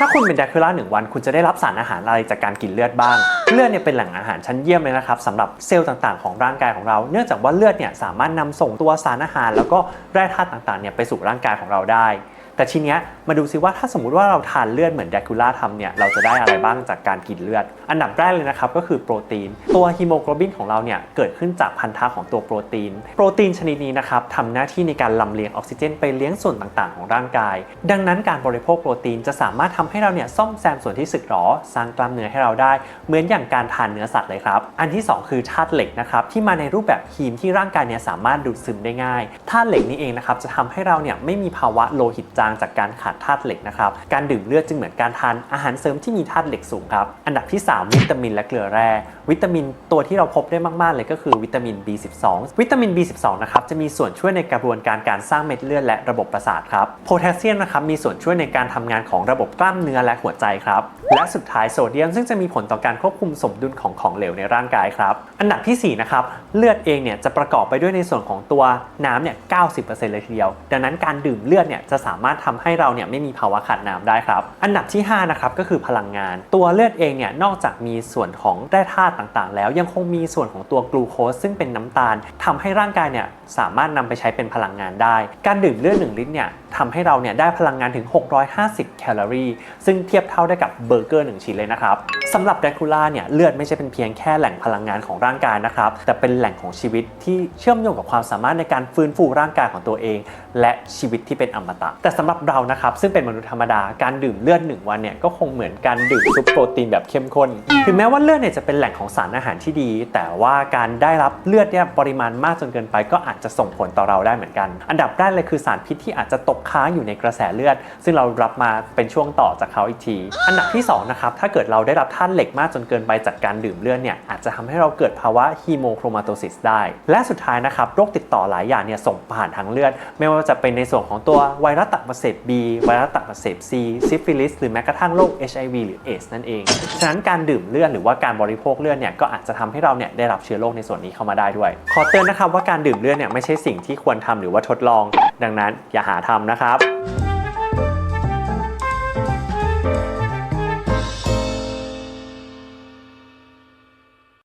ถ้าคุณเป็นแดกคูล่าหนึ่งวัน คุณจะได้รับสารอาหารอะไรจากการกินเลือดบ้าง เลือดเนี่ยเป็นแหล่งอาหารชั้นเยี่ยมเลยนะครับสำหรับเซลล์ต่างๆของร่างกายของเรา เนื่องจากว่าเลือดเนี่ยสามารถนำส่งตัวสารอาหาร แล้วก็แร่ธาตุต่างๆเนี่ยไปสู่ร่างกายของเราได้ แต่ทีเนี้ยมาดูซิว่าถ้าสมมุติว่าเราทานเลือดเหมือนแดกคูล่าทำเนี่ยเราจะได้อะไรบ้างจากการกินเลือด อันดับแรกเลยนะครับก็คือโปรตีน ตัวฮีโมโกลบินของเราเนี่ยเกิดขึ้นจากพันธะของตัวโปรตีน โปรตีนชนิดนี้นะครับทำหน้าที่ในการลำเลียงออกซิเจนไปเลี้ยงส่วนต่างๆ ของร่างกาย ดังนั้นการบริโภคโปรตีนจะสามารถทำให้เราเนี่ยซ่อมแซมส่วนที่สึกหรอสร้างกล้ามเนื้อให้เราได้ เหมือนอย่างการทานเนื้อสัตว์เลยครับอันที่สองคือธาตุเหล็กนะครับที่มาในรูปแบบฮีมที่ร่างกายเนี่ยสามารถดูดซึมได้ง่ายธาตุเหล็กนี่เองนะครับจะทำให้เราเนี่ยไม่มีภาวะโลหิตจางจากการขาดธาตุเหล็กนะครับ การดื่มเลือดจึงเหมือนการทานอาหารเสริมที่มีธาตุเหล็กสูงครับ อันดับที่ 3 วิตามินและเกลือแร่ วิตามินตัวที่เราพบได้มาก ๆ เลยก็คือวิตามิน B12 วิตามิน B12 นะครับจะมีส่วนช่วยในกระบวนการการสร้างเม็ดเลือดและระบบประสาทครับ โพแทสเซียมนะครับมีส่วนช่วยในการทำงานของระบบกล้ามเนื้อและหัวใจครับ และสุดท้ายโซเดียมซึ่งจะมีผลต่อการควบคุมสมดุลของของเหลวในร่างกายครับ อันดับที่4นะครับเลือดเองเนี่ยจะประกอบไปด้วยในส่วนของตัวน้ำเนี่ย 90%เลยทีเดียว ดังนั้นการดื่มเลือดเนี่ยจะสามารถทำให้เราเนี่ยไม่มีภาวะขาดน้ำได้ครับ อันดับที่5นะครับก็คือพลังงาน ตัวเลือดเองเนี่ยนอกจากมีส่วนของแร่ธาตุต่างๆ แล้วยังคงมีส่วนของตัวกลูโคสซึ่งเป็นน้ำตาลทำให้ร่างกายเนี่ยสามารถนำไปใช้เป็นพลังงานได้ การดื่มเลือด1ลิตรเนี่ยทำให้เราเนี่ยได้พลังงานถึง 650 แคลอรี่ ซึ่งเทียบเท่าได้กับเบอร์เกอร์ 1 ชิ้นเลยนะครับสำหรับแดคูล่าเนี่ยเลือดไม่ใช่เป็นเพียงแค่แหล่งพลังงานของร่างกายนะครับ แต่เป็นแหล่งของชีวิตที่เชื่อมโยงกับความสามารถในการฟื้นฟูร่างกายของตัวเอง และชีวิตที่เป็นอมตะแต่สำหรับเรานะครับซึ่งเป็นมนุษย์ธรรมดาการดื่มเลือด 1 วันเนี่ยก็คงเหมือนการดื่มซุปโปรตีนแบบเข้มข้นถึงแม้ว่าเลือดเนี่ยจะเป็นแหล่งของสารอาหารที่ดี แต่ว่าการได้รับเลือดเนี่ยปริมาณมากจนเกินไป ก็อาจจะส่งผลต่อเราได้เหมือนกัน อันดับแรกเลยคือสารพิษที่อาจจะตกค้างอยู่ในกระแสเลือด ซึ่งเรารับมาเป็นช่วงต่อจากเขาอีกที อันดับที่สองนะครับถ้าเกิดเราได้รับธาตุเหล็กมากจนเกินไปจากการดื่มเลือดเนี่ยอาจจะทำให้เราเกิดภาวะฮีโมโครมาโตซิสได้ และสุดท้ายนะครับโรคติดต่อหลายอย่างเนี่ยส่งผ่านทางเลือด ไม่ว่าจะเป็นในส่วนของตัวไวรัสตับอักเสบ B ไวรัสตับอักเสบ C ซิฟิลิสหรือแม้กระทั่งโรค HIV หรือ AIDS นั่นเอง ฉะนั้นการดื่มเลือดหรือว่าการบริโภคเลือดเนี่ยก็อาจจะทำให้เราเนี่ยได้รับเชื้อโรคในส่วนนี้เข้ามาได้ด้วย ขอเตือนนะครับว่าการดื่มเลือดเนี่ยไม่ใช่สิ่งที่ควรทำหรือว่าทดลอง ดังนั้นอย่าหาทำนะครับ